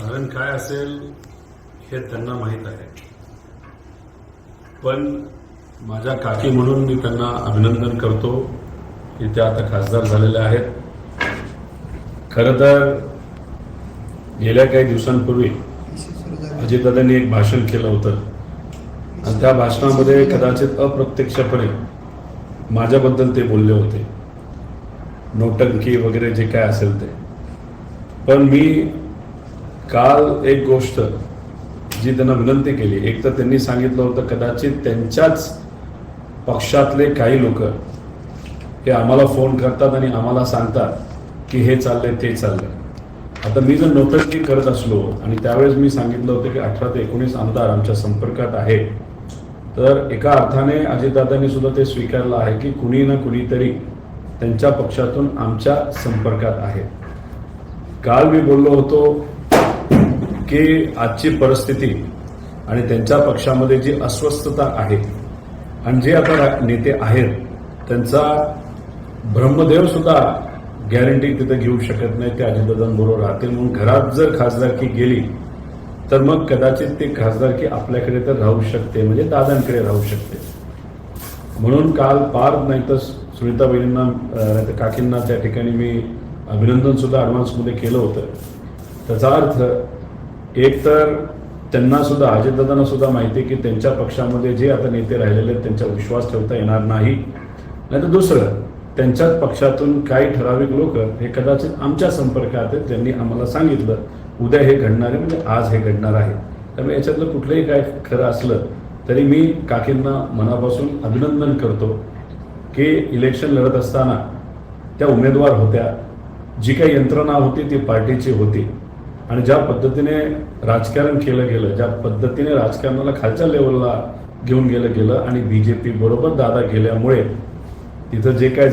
कारण काय असेल हे त्यांना माहीत आहे. पण माझ्या काकी म्हणून मी त्यांना अभिनंदन करतो की त्या आता खासदार झालेल्या आहेत. खरं तर गेल्या काही दिवसांपूर्वी अजितदादांनी एक भाषण केलं होतं. आणि त्या भाषणामध्ये कदाचित अप्रत्यक्षपणे माझ्याबद्दल ते बोलले होते. नोटंकी वगैरे जे काय असेल ते. पण मी काल एक गोष्ट जी त्यांना विनंती केली. एक तर त्यांनी सांगितलं होतं कदाचित त्यांच्याच पक्षातले काही लोक हे आम्हाला फोन करतात आणि आम्हाला सांगतात की हे चाललंय ते चाललंय. आता मी जर नोटंकी करत असलो आणि त्यावेळेस मी सांगितलं होतं की अठरा ते एकोणीस आमदार आमच्या संपर्कात आहे तर एका अर्थाने अजितदादांनी सुद्धा ते स्वीकारलं आहे की कुणी ना कुणीतरी त्यांच्या पक्षातून आमच्या संपर्कात आहे. काल मी बोललो होतो की आजची परिस्थिती आणि त्यांच्या पक्षामध्ये जी अस्वस्थता आहे आणि जे आता नेते आहेत त्यांचा ब्रह्मदेव सुद्धा गॅरंटी तिथं घेऊ शकत नाही ते अजितदादांबरोबर राहतील. म्हणून घरात जर खासदारकी गेली तर मग कदाचित ती खासदारकी आपल्याकडे तर राहू शकते म्हणजे दादांकडे राहू शकते. म्हणून काल पार नाही तर सुनीता काकींना त्या ठिकाणी मी अभिनंदन सुद्धा ॲडव्हान्समध्ये केलं होतं. त्याचा अर्थ एक तर त्यांना सुद्धा अजितदादांना सुद्धा माहिती आहे की त्यांच्या पक्षामध्ये जे आता नेते राहिलेले आहेत त्यांचा विश्वास ठेवता येणार नाही. नाहीतर दुसरं त्यांच्याच पक्षातून काही ठराविक लोक हे कदाचित आमच्या संपर्कात आहेत त्यांनी आम्हाला सांगितलं उद्या हे घडणार आहे म्हणजे आज हे घडणार आहे. त्यामुळे याच्यातलं कुठलंही काय खरं असलं तरी मी काकींना मनापासून अभिनंदन करतो की इलेक्शन लढत असताना त्या उमेदवार होत्या जी काही यंत्रणा होती ती पार्टीची होती. आणि ज्या पद्धतीने राजकारण केलं गेलं ज्या पद्धतीने राजकारणाला खालच्या लेवलला घेऊन गेलं गेलं आणि बी जे पी बरोबर दादा गेल्यामुळे तिथं जे काय